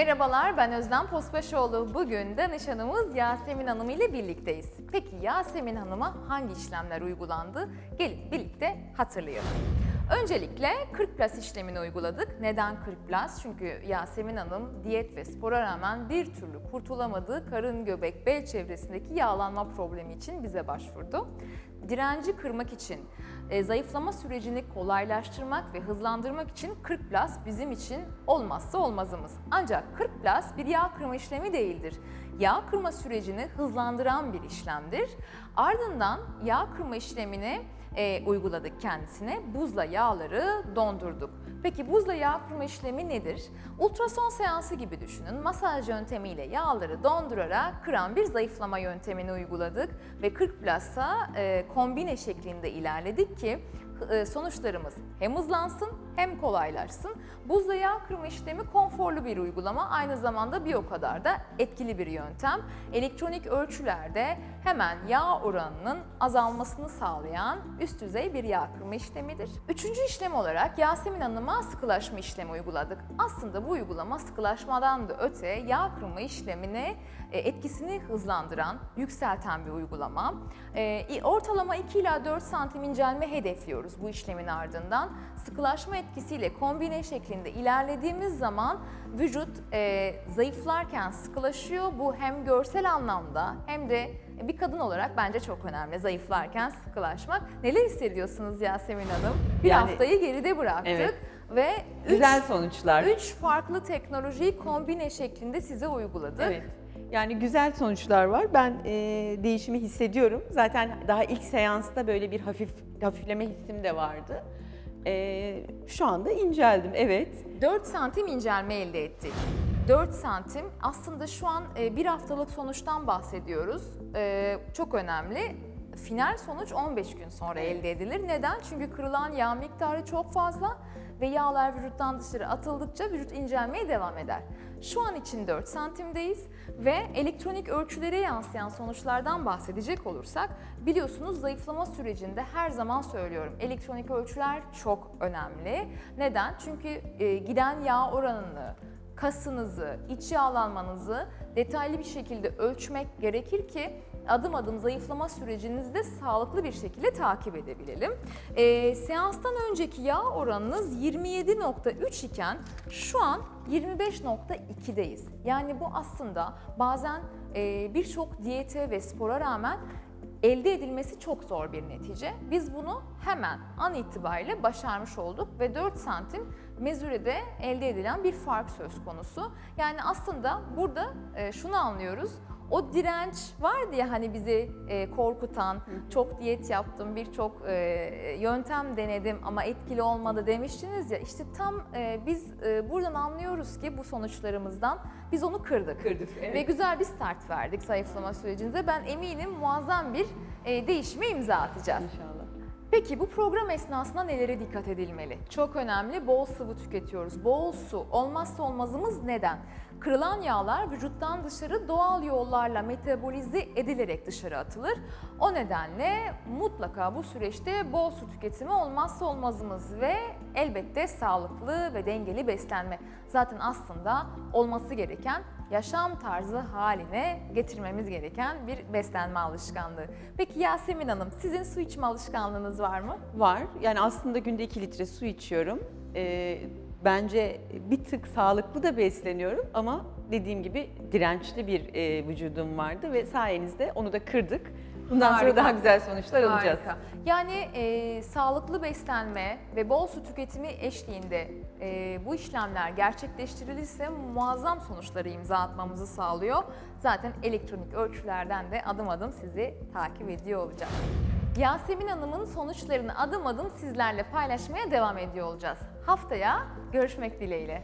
Merhabalar, ben Özlem Posbaşoğlu. Bugün danışanımız Yasemin Hanım ile birlikteyiz. Peki Yasemin Hanım'a hangi işlemler uygulandı? Gelin birlikte hatırlayalım. Öncelikle 40 plus işlemini uyguladık. Neden 40 plus? Çünkü Yasemin Hanım diyet ve spora rağmen bir türlü kurtulamadığı karın, göbek, bel çevresindeki yağlanma problemi için bize başvurdu. Direnci kırmak için, e, zayıflama sürecini kolaylaştırmak ve hızlandırmak için 40 plus bizim için olmazsa olmazımız. Ancak 40 plus bir yağ kırma işlemi değildir. Yağ kırma sürecini hızlandıran bir işlemdir. Ardından yağ kırma işlemini e, uyguladık kendisine. Buzla yağları dondurduk. Peki buzla yağ kırma işlemi nedir? Ultrason seansı gibi düşünün. Masaj yöntemiyle yağları dondurarak kıran bir zayıflama yöntemini uyguladık ve 40 Plus'a e, kombine şeklinde ilerledik ki sonuçlarımız hem hızlansın hem kolaylaşsın. Buzla yağ kırma işlemi konforlu bir uygulama, aynı zamanda bir o kadar da etkili bir yöntem. Elektronik ölçülerde hemen yağ oranının azalmasını sağlayan üst düzey bir yağ kırma işlemidir. Üçüncü işlem olarak Yasemin Hanım'a sıkılaşma işlemi uyguladık. Aslında bu uygulama sıkılaşmadan da öte yağ kırma işlemine e, etkisini hızlandıran, yükselten bir uygulama. E, ortalama 2 ila 4 santim incelme hedefliyoruz bu işlemin ardından. Sıkılaşma etkisiyle kombine şeklinde ilerlediğimiz zaman vücut e, zayıflarken sıkılaşıyor. Bu hem görsel anlamda hem de bir kadın olarak bence çok önemli zayıflarken sıkılaşmak. Neler hissediyorsunuz Yasemin Hanım? Bir Yani- haftayı geride bıraktık Evet. ve üç, Güzel sonuçlar. üç farklı teknolojiyi kombine şeklinde size uyguladık. Evet. Yani güzel sonuçlar var. Ben e, değişimi hissediyorum. Zaten daha ilk seansta böyle bir hafif hafifleme hissim de vardı. E, şu anda inceldim. Evet. 4 santim incelme elde ettik. 4 santim aslında şu an e, bir haftalık sonuçtan bahsediyoruz. E, Çok önemli. Final sonuç 15 gün sonra elde edilir. Neden? Çünkü kırılan yağ miktarı çok fazla ve yağlar vücuttan dışarı atıldıkça vücut incelmeye devam eder. Şu an için 4 santimdeyiz ve elektronik ölçülere yansıyan sonuçlardan bahsedecek olursak biliyorsunuz zayıflama sürecinde her zaman söylüyorum elektronik ölçüler çok önemli. Neden? Çünkü e, giden yağ oranını, kasınızı, iç yağlanmanızı detaylı bir şekilde ölçmek gerekir ki adım adım zayıflama sürecinizi de sağlıklı bir şekilde takip edebilelim. Ee, seanstan önceki yağ oranınız 27.3 iken şu an 25.2'deyiz. Yani bu aslında bazen e, birçok diyete ve spora rağmen elde edilmesi çok zor bir netice. Biz bunu hemen an itibariyle başarmış olduk ve 4 santim mezürede elde edilen bir fark söz konusu. Yani aslında burada e, şunu anlıyoruz. O direnç vardı ya hani bizi e, korkutan, çok diyet yaptım, birçok e, yöntem denedim ama etkili olmadı demiştiniz ya. İşte tam e, biz e, buradan anlıyoruz ki bu sonuçlarımızdan biz onu kırdık. Kırdık, evet. Ve güzel bir start verdik zayıflama sürecinde. Ben eminim muazzam bir e, değişime imza atacağız. İnşallah. Peki bu program esnasında nelere dikkat edilmeli? Çok önemli bol sıvı tüketiyoruz. Bol su olmazsa olmazımız neden? Kırılan yağlar vücuttan dışarı doğal yollarla metabolize edilerek dışarı atılır. O nedenle mutlaka bu süreçte bol su tüketimi olmazsa olmazımız ve elbette sağlıklı ve dengeli beslenme. Zaten aslında olması gereken yaşam tarzı haline getirmemiz gereken bir beslenme alışkanlığı. Peki Yasemin Hanım sizin su içme alışkanlığınız var mı? Var. Yani aslında günde 2 litre su içiyorum. E, bence bir tık sağlıklı da besleniyorum ama dediğim gibi dirençli bir e, vücudum vardı ve sayenizde onu da kırdık. Bundan Harika. sonra daha güzel sonuçlar alacağız. Harika. Yani e, sağlıklı beslenme ve bol su tüketimi eşliğinde e, bu işlemler gerçekleştirilirse muazzam sonuçları imza atmamızı sağlıyor. Zaten elektronik ölçülerden de adım adım sizi takip ediyor olacağız. Yasemin Hanım'ın sonuçlarını adım adım sizlerle paylaşmaya devam ediyor olacağız. Haftaya görüşmek dileğiyle.